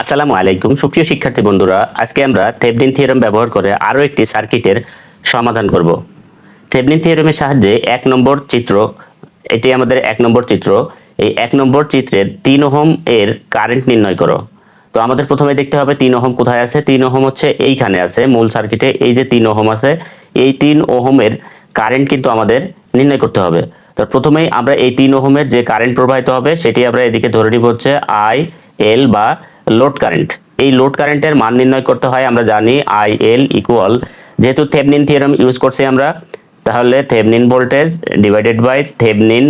আসসালামু আলাইকুম। সুপ্রিয় শিক্ষার্থী বন্ধুরা, আজকে আমরা থেভনিন থিওরেম ব্যবহার করে আরও একটি সার্কিটের সমাধান করব। থেভনিন থিওরেমের সাহায্যে এক নম্বর চিত্র, এটি আমাদের এক নম্বর চিত্র, এই এক নম্বর চিত্রের তিন ওহম এর কারেন্ট নির্ণয় করো। তো আমাদের প্রথমে দেখতে হবে তিন ওহম কোথায় আছে? তিন ওহম হচ্ছে এইখানে আছে, মূল সার্কিটে। এই যে তিন ওহম আছে, এই তিন ওহমের কারেন্ট কিন্তু আমাদের নির্ণয় করতে হবে। তো প্রথমেই আমরা এই তিন ওহমের যে কারেন্ট প্রবাহিত হবে, সেটি আমরা এদিকে ধরে নিব হচ্ছে আই এল বা লোড কারেন্ট। এই লোড কারেন্টের মান নির্ণয় করতে হয়, আমরা জানি আই এল ইকুয়াল যেহেতু থেভনিন থিওরাম ইউজ করছি আমরা, তাহলে Thevenin voltage divided by Thevenin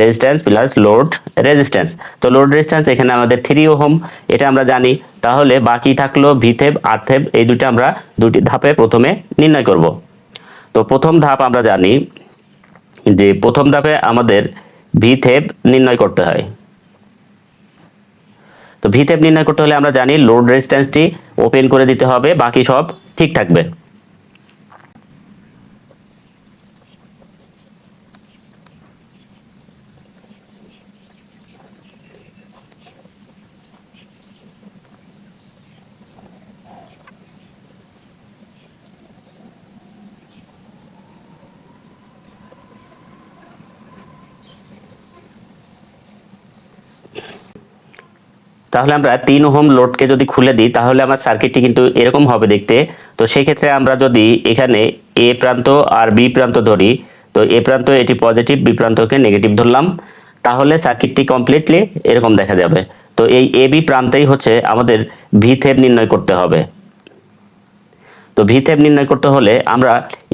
resistance plus load resistance তো লোড রেজিস্ট্যান্স এখানে আমাদের থ্রি ওহম, এটা আমরা জানি। তাহলে বাকি থাকল ভিথেব আর থেব এই দুটো আমরা দুটি ধাপে প্রথমে নির্ণয় করব। তো প্রথম ধাপ আমরা জানি যে প্রথম ধাপে আমাদের ভিথেব নির্ণয় করতে হয়। তো ভিটেপ নির্ণয় করতে হলে আমরা জানি লোড রেজিস্ট্যান্সটি ওপেন করে দিতে হবে, বাকি সব ঠিক থাকবে। তাহলে আমরা তিন ওহম লোডকে যদি খুলে দিই, তাহলে আমার সার্কিটটি কিন্তু এরকম হবে দেখতে। তো সেই ক্ষেত্রে আমরা যদি এখানে এ প্রান্ত আর বি প্রান্ত ধরি, তো এ প্রান্ত এটি পজিটিভ বি প্রান্তকে নেগেটিভ ধরলাম। তাহলে সার্কিটটি কমপ্লিটলি এরকম দেখা যাবে। তো এই এ বি প্রান্তেই হচ্ছে আমাদের ভি থেব নির্ণয় করতে হবে। তো ভিথেব নির্ণয় করতে হলে আমরা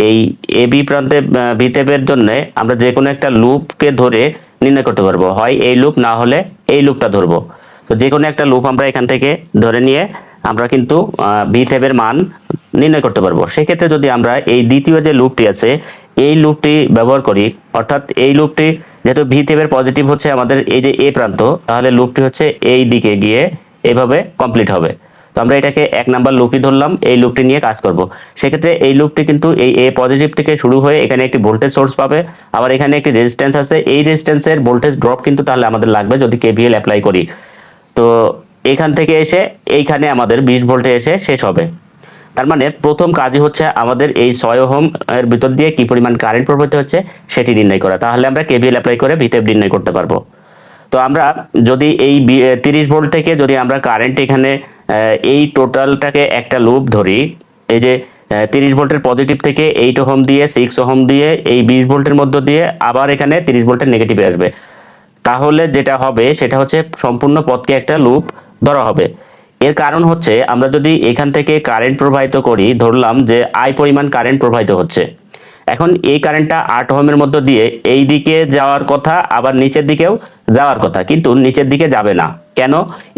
এই এ বি প্রান্তে ভিথেবের জন্য আমরা যে কোনো একটা লুপকে ধরে নির্ণয় করতে পারব। হয় এই লুপ না হলে এই লুপটা ধরবো। তো যে কোনো একটা লুপ আমরা এখান থেকে ধরে নিয়ে আমরা কিন্তু ভিথেবের মান নির্ণয় করতে পারব। সেক্ষেত্রে যদি আমরা এই দ্বিতীয় যে লুপটি আছে, এই লুপটি ব্যবহার করি, অর্থাৎ এই লুপটি যেহেতু ভিথেবের পজিটিভ হচ্ছে আমাদের এই যে এ প্রান্ত, তাহলে লুপটি হচ্ছে এই দিকে গিয়ে এভাবে কমপ্লিট হবে। তো আমরা এটাকে এক নাম্বার লুপই ধরলাম, এই লুপটি নিয়ে কাজ করব। সেক্ষেত্রে এই লুপটি কিন্তু এই এ পজিটিভ থেকে শুরু হয়ে এখানে একটি ভোল্টেজ সোর্স পাবে, আবার এখানে একটি রেজিস্ট্যান্স আছে। এই রেজিস্ট্যান্সের ভোল্টেজ ড্রপ কিন্তু তাহলে আমাদের লাগবে যদি কেভিএল অ্যাপ্লাই করি। তো এখান থেকে এসে এইখানে আমাদের বিশ ভোল্টে এসে শেষ হবে। তার মানে প্রথম কাজই হচ্ছে আমাদের এই ছয় ওহম এর ভিতর দিয়ে কি পরিমাণ কারেন্ট প্রবাহিত হচ্ছে সেটি নির্ণয় করা। তাহলে আমরা কেবিএল অ্যাপ্লাই করে ভিতেব নির্ণয় করতে পারব। তো আমরা যদি এই তিরিশ ভোল্ট থেকে যদি আমরা কারেন্ট এখানে এই টোটালটাকে একটা লুপ ধরি, এই যে তিরিশ ভোল্টের পজিটিভ থেকে এইট ওহম দিয়ে সিক্স ওহম দিয়ে এই বিশ ভোল্টের মধ্য দিয়ে আবার এখানে তিরিশ ভোল্টের নেগেটিভে আসবে। তাহলে যেটা হবে, সেটা হচ্ছে সম্পূর্ণ পথকে একটা লুপ ধরা হবে। এর কারণ হচ্ছে, আমরা যদি এখান থেকে কারেন্ট প্রবাহিত করি, ধরলাম যে আই পরিমাণ কারেন্ট প্রবাহিত হচ্ছে। এখন এই কারেন্টটা আট ওহমের মধ্য দিয়ে এই দিকে যাওয়ার কথা, আবার নিচের দিকেও যাওয়ার কথা, কিন্তু নিচের দিকে যাবে না। কেন?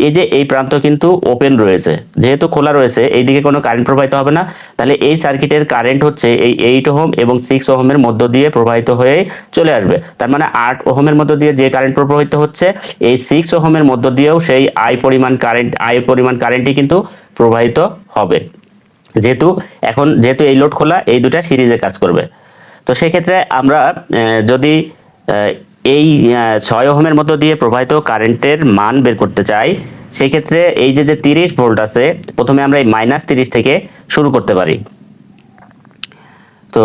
এই যে এই প্রান্ত কিন্তু ওপেন রয়েছে। যেহেতু খোলা রয়েছে, এই দিকে কোনো কারেন্ট প্রবাহিত হবে না। তাহলে এই সার্কিটের কারেন্ট হচ্ছে এই এইট ওহম এবং সিক্স ওহমের মধ্য দিয়ে প্রবাহিত হয়ে চলে আসবে। তার মানে আট ওহমের মধ্য দিয়ে যে কারেন্ট প্রবাহিত হচ্ছে, এই সিক্স ওহমের মধ্য দিয়েও সেই আই পরিমাণ কারেন্ট আই পরিমাণ কারেন্টই কিন্তু প্রবাহিত হবে। যেহেতু এখন যেহেতু এই লোড খোলা, এই দুটা সিরিজে কাজ করবে। তো সেক্ষেত্রে আমরা যদি এই ছয় ওহমের মধ্য দিয়ে প্রবাহিত কারেন্টের মান বের করতে চাই সেই ক্ষেত্রে এই যে যে তিরিশ ভোল্ট আছে, প্রথমে আমরা এই মাইনাস তিরিশ থেকে শুরু করতে পারি। তো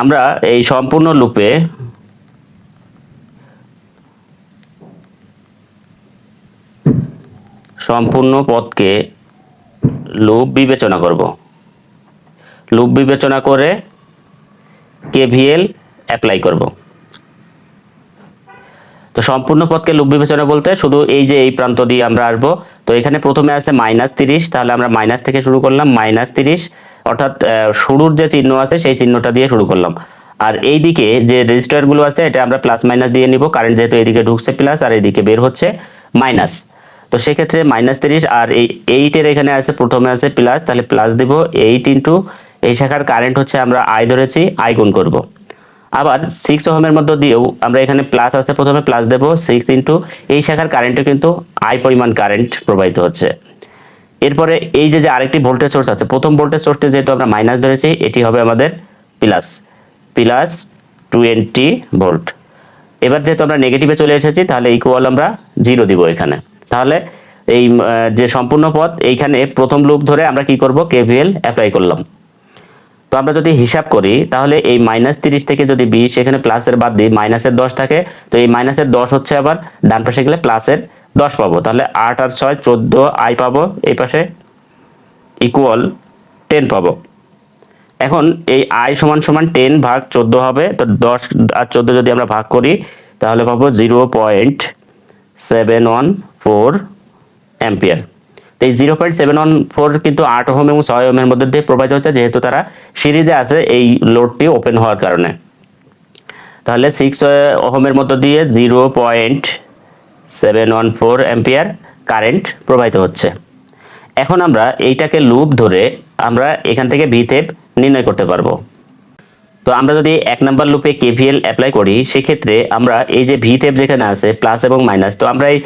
আমরা এই সম্পূর্ণ লুপে সম্পূর্ণ পথকে লুপ বিবেচনা করব। লুপ বিবেচনা করে কেভিএল অ্যাপ্লাই করব। তো সম্পূর্ণ পথকে লুপ বিবেচনা বলতে শুধু এই যে এই প্রান্ত দিয়ে আমরা আসব, তো এখানে প্রথমে আছে মাইনাস তিরিশ, তাহলে আমরা মাইনাস থেকে শুরু করলাম মাইনাস তিরিশ, অর্থাৎ শুরুর যে চিহ্ন আছে সেই চিহ্নটা দিয়ে শুরু করলাম। আর এই দিকে যে রেজিস্টারগুলো আছে, এটা আমরা প্লাস মাইনাস দিয়ে নিব কারেন্ট যেহেতু এদিকে ঢুকছে প্লাস আর এদিকে বের হচ্ছে মাইনাস তো সেক্ষেত্রে মাইনাস তিরিশ আর এই এইটের এখানে আছে, প্রথমে আছে প্লাস তাহলে প্লাস দিব এইট ইন্টু এই শাখার কারেন্ট হচ্ছে আমরা আই ধরেছি আই গুণ করব। আবার সিক্স ওহমের মধ্যে দিয়েও আমরা এখানে প্লাস আছে, প্রথমে প্লাস দেবো সিক্স ইন্টু এই শাখার কারেন্টও কিন্তু আই পরিমাণ কারেন্ট প্রবাহিত হচ্ছে। এরপরে এই যে যে আরেকটি ভোল্টেজ সোর্স আছে, প্রথম ভোল্টেজ সোর্সটি যেহেতু আমরা মাইনাস ধরেছি, এটি হবে আমাদের প্লাস প্লাস টোয়েন্টি ভোল্ট এবার যেহেতু আমরা নেগেটিভে চলে এসেছি, তাহলে ইকুয়াল আমরা জিরো দিব এখানে। তাহলে এই যে সম্পূর্ণ পথ, এইখানে প্রথম লুপ ধরে আমরা কি করব? কেভিএল অ্যাপ্লাই করলাম। তো আমরা যদি হিসাব করি, তাহলে এই মাইনাস তিরিশ থেকে যদি বিশ, এখানে প্লাসের বাদ দিই মাইনাসের দশ থাকে। তো এই মাইনাসের দশ হচ্ছে আবার ডান পাশে গেলে প্লাসের দশ পাবো। তাহলে আট আর ছয়, চোদ্দ আই পাবো। এই পাশে ইকুয়াল টেন পাবো। এখন এই আই সমান সমান টেন ভাগ চোদ্দ হবে। তো দশ আর চোদ্দ যদি আমরা ভাগ করি, তাহলে পাবো zero point seven one four ampere তো এই zero point seven one four কিন্তু আট ওহম এবং ছয় ওহমের মধ্যে দিয়ে প্রবাহিত হচ্ছে, যেহেতু তারা সিরিজে আছে, এই লোডটি ওপেন হওয়ার কারণে। তাহলে সিক্স ওহমের মধ্য দিয়ে zero point seven one four ampere current প্রবাহিত হচ্ছে। এখন আমরা এইটাকে লুপ ধরে আমরা এখান থেকে ভিথেপ নির্ণয় করতে পারব। তো আমরা যদি এক নাম্বার লুপে কেভিএল অ্যাপ্লাই করি, সেক্ষেত্রে আমরা এই যে ভিথেপ যেখানে আছে প্লাস এবং মাইনাস তো আমরা এই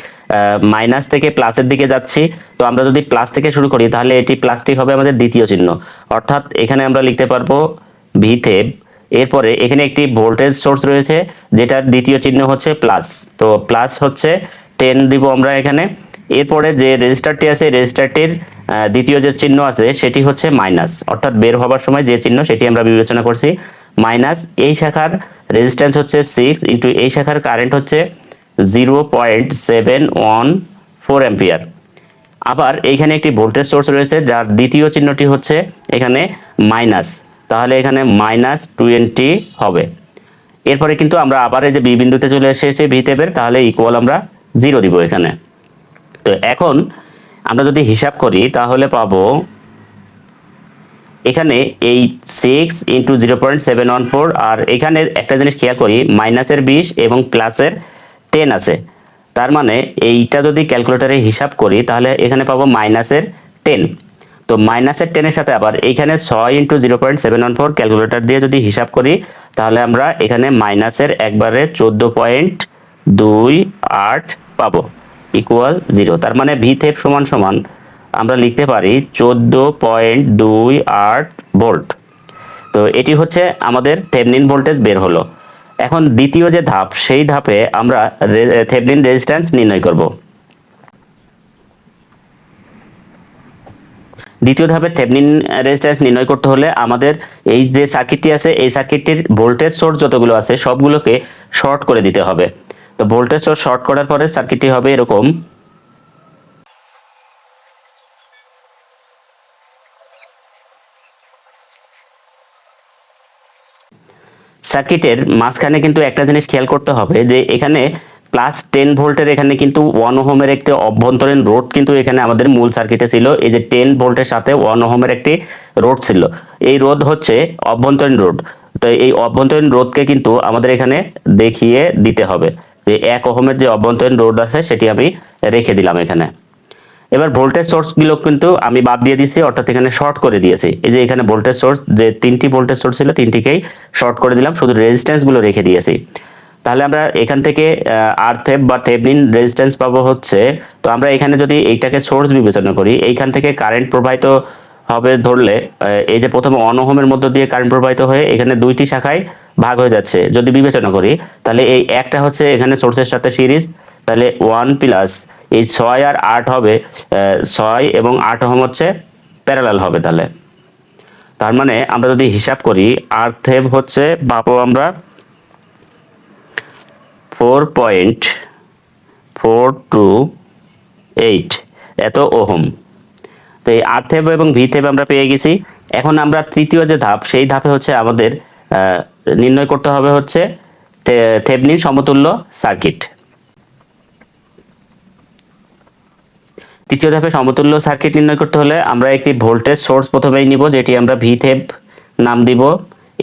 মাইনাস থেকে প্লাসের দিকে যাচ্ছি। তো আমরা যদি প্লাস থেকে শুরু করি, তাহলে এটি প্লাসটি হবে আমাদের দ্বিতীয় চিহ্ন। অর্থাৎ এখানে আমরা লিখতে পারব ভিথেপ এরপরে এখানে একটি ভোল্টেজ সোর্স রয়েছে, যেটার দ্বিতীয় চিহ্ন হচ্ছে প্লাস তো প্লাস হচ্ছে টেন দিব আমরা এখানে। এরপরে যে রেজিস্টারটি আছে রেজিস্টারটির দ্বিতীয় যে চিহ্ন আছে, সেটি হচ্ছে মাইনাস অর্থাৎ বের হবার সময় যে চিহ্ন, সেটি আমরা বিবেচনা করছি। মাইনাস এই শাখার রেজিস্ট্যান্স হচ্ছে সিক্স ইন্টু এই শাখার কারেন্ট হচ্ছে zero point seven one four ampere. আবার এইখানে একটি ভোল্টেজ সোর্স রয়েছে, যার দ্বিতীয় চিহ্নটি হচ্ছে এখানে মাইনাস। তাহলে এখানে মাইনাস টোয়েন্টি হবে। এরপরে কিন্তু আমরা আবার এই যে বি বিন্দুতে চলে এসেছি ভি টেপের তাহলে ইকুয়াল আমরা জিরো দিব এখানে। তো এখন আমরা যদি হিসাব করি, তাহলে পাবো এখানে এই six into zero point seven one four, আর এখানে একটা জিনিস খেয়াল করি, মাইনাসের বিশ এবং প্লাসের টেন আছে। তার মানে এইটা যদি ক্যালকুলেটারে হিসাব করি, তাহলে এখানে পাবো মাইনাসের টেন তো মাইনাসের টেনের সাথে আবার এইখানে ছয় into zero point seven one four calculator দিয়ে যদি হিসাব করি, তাহলে আমরা এখানে মাইনাসের একবারে চোদ্দ পয়েন্ট দুই আট পাবো ইকুয়াল জিরো তার মানে ভি থেপ সমান সমান আমরা লিখতে পারি চোদ্দ পয়েন্ট দুই আট ভোল্ট তো এটি হচ্ছে আমাদের থেভনিন ভোল্টেজ বের হলো। এখন দ্বিতীয় যে ধাপ, সেই ধাপে আমরা থেভনিন রেজিস্ট্যান্স নির্ণয় করব। দ্বিতীয় ধাপে থেভনিন রেজিস্ট্যান্স নির্ণয় করতে হলে আমাদের এই যে সার্কিটটি আছে, এই সার্কিটটির ভোল্টেজ সোর্স যতগুলো আছে, সবগুলোকে শর্ট করে দিতে হবে। তো ভোল্টেজ সোর্স শর্ট করার পরে সার্কিটটি হবে এরকম সার্কিটের মাঝখানে কিন্তু একটা জিনিস খেয়াল করতে হবে যে এখানে প্লাস টেন ভোল্টের এখানে কিন্তু ওয়ান ওহমের একটি অভ্যন্তরীণ রোড কিন্তু এখানে আমাদের মূল সার্কিটে ছিল। এই যে টেন ভোল্টের সাথে ওয়ান ওহমের একটি রোড ছিল। এই রোধ হচ্ছে অভ্যন্তরীণ রোড তো এই অভ্যন্তরীণ রোধকে কিন্তু আমাদের এখানে দেখিয়ে দিতে হবে যে এক ওহমের যে অভ্যন্তরীণ রোড আছে সেটি আমি রেখে দিলাম এখানে। এবার ভোল্টেজ সোর্সগুলো কিন্তু আমি বাদ দিয়ে দিয়েছি, অর্থাৎ এখানে শর্ট করে দিয়েছি। এই যে এখানে ভোল্টেজ সোর্স যে তিনটি ভোল্টেজ সোর্স ছিল, তিনটিকেই শর্ট করে দিলাম, শুধু রেজিস্ট্যান্সগুলো রেখে দিয়েছি। তাহলে আমরা এখান থেকে আর থেপ বা থেভনিন রেজিস্ট্যান্স পাবো হচ্ছে, তো আমরা এখানে যদি এইটাকে সোর্স বিবেচনা করি, এইখান থেকে কারেন্ট প্রবাহিত হবে ধরলে এই যে প্রথমে অন ওহমের মধ্য দিয়ে কারেন্ট প্রবাহিত হয়ে এখানে দুইটি শাখায় ভাগ হয়ে যাচ্ছে। যদি বিবেচনা করি, তাহলে এই একটা হচ্ছে এখানে সোর্সের সাথে সিরিজ তাহলে ওয়ান প্লাস এই ছয় আর আট হবে ছয় এবং আট ওহম হচ্ছে প্যারালাল হবে তাহলে। তার মানে আমরা যদি হিসাব করি আর থেভ হচ্ছে পাবো আমরা four point four two eight এত ওহম। তো এই আর থেব এবং ভি থেব আমরা পেয়ে গেছি। এখন আমরা তৃতীয় যে ধাপ, সেই ধাপে হচ্ছে আমাদের নির্ণয় করতে হবে হচ্ছে থে- থেভনিন সমতুল্য সার্কিট। তৃতীয় ধাপে সমতুল্য সার্কিট নির্ণয় করতে হলে আমরা একটি ভোল্টেজ সোর্স প্রথমেই নিব, যেটি আমরা ভি থেব নাম দিব।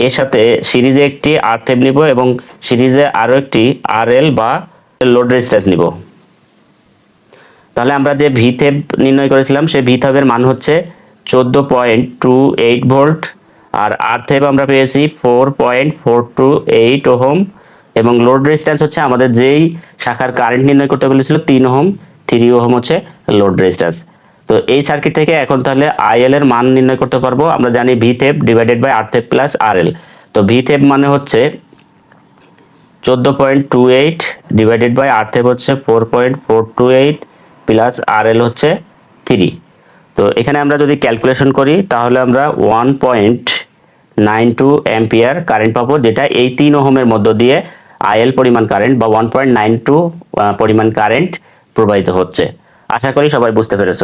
এর সাথে সিরিজে একটি আর থেব নিব এবং সিরিজে আরও একটি আর এল বা লোড রেজিস্ট্যান্স নিব। তাহলে আমরা যে ভি থেব নির্ণয় করেছিলাম, সেই ভি থেবের মান হচ্ছে চোদ্দ পয়েন্ট টু এইট ভোল্ট আর আর থেব আমরা পেয়েছি four point four two eight ohm, এবং লোড রেজিস্ট্যান্স হচ্ছে আমাদের যেই শাখার কারেন্ট নির্ণয় করতে বলেছিল তিন ওহম। থ্রি ওহম হচ্ছে লোড রেজিস্ট্যান্স তো এই সার্কিট থেকে এখন তাহলে আইএল এর মান নির্ণয় করতে পারব। আমরা জানি V Thev divided by R Thev plus R L তো ভি থেব মানে হচ্ছে চোদ্দ point two eight divided by R Thev হচ্ছে four point four two eight plus R L হচ্ছে থ্রি তো এখানে আমরা যদি ক্যালকুলেশন করি, তাহলে আমরা one point nine two ampere current পাবো, যেটা এই তিন ওহমের মধ্য দিয়ে আইএল পরিমাণ কারেন্ট বা ওয়ান পয়েন্ট নাইন টু পরিমাণ কারেন্ট প্রবাহিত হচ্ছে। আশা করি সবাই বুঝতে পেরেছ।